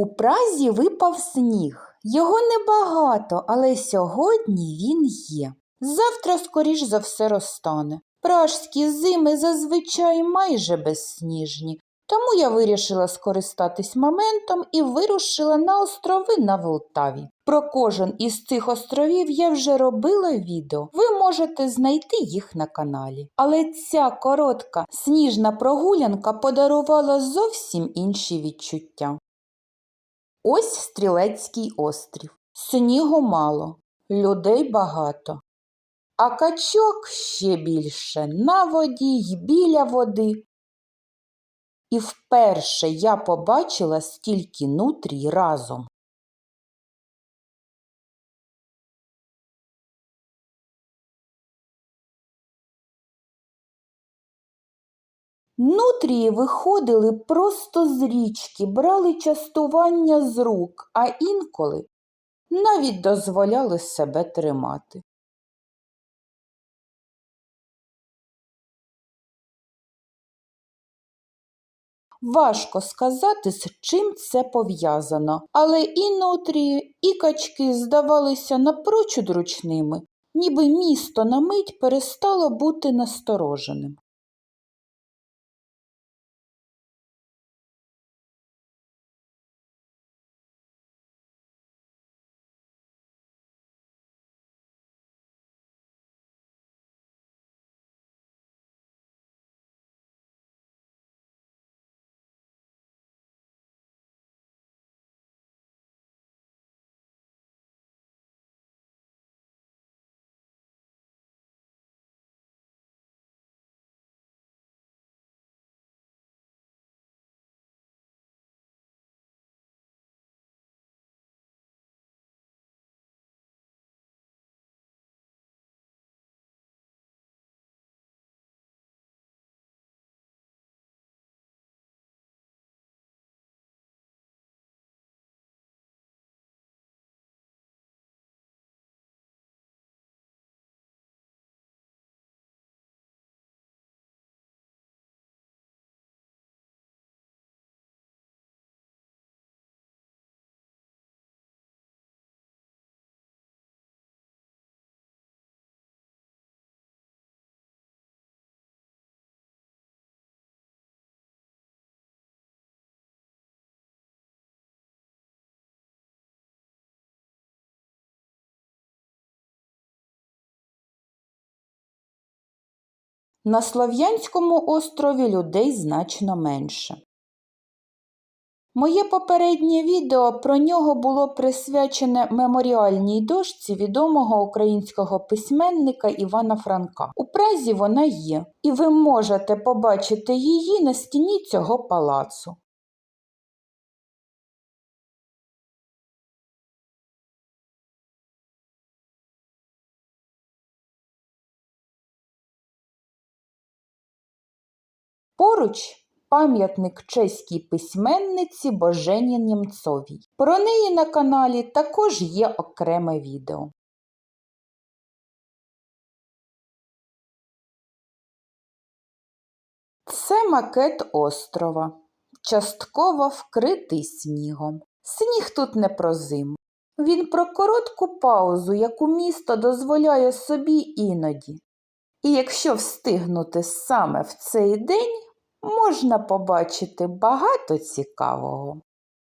У Празі випав сніг. Його небагато, але сьогодні він є. Завтра, скоріш за все, розтане. Пражські зими зазвичай майже безсніжні, тому я вирішила скористатись моментом і вирушила на острови на Волтаві. Про кожен із цих островів я вже робила відео. Ви можете знайти їх на каналі. Але ця коротка сніжна прогулянка подарувала зовсім інші відчуття. Ось Стрілецький острів. Снігу мало, людей багато. А качок ще більше на воді й біля води. І вперше я побачила стільки нутрій разом. Нутрії виходили просто з річки, брали частування з рук, а інколи навіть дозволяли себе тримати. Важко сказати, з чим це пов'язано, але і нутрії, і качки здавалися напрочуд ручними, ніби місто на мить перестало бути настороженим. На Слов'янському острові людей значно менше. Моє попереднє відео про нього було присвячене меморіальній дошці відомого українського письменника Івана Франка. У Празі вона є, і ви можете побачити її на стіні цього палацу. Поруч пам'ятник чеській письменниці Божені Німцовій. Про неї на каналі також є окреме відео. Це макет острова, частково вкритий снігом. Сніг тут не про зиму. Він про коротку паузу, яку місто дозволяє собі іноді. І якщо встигнути саме в цей день, можна побачити багато цікавого.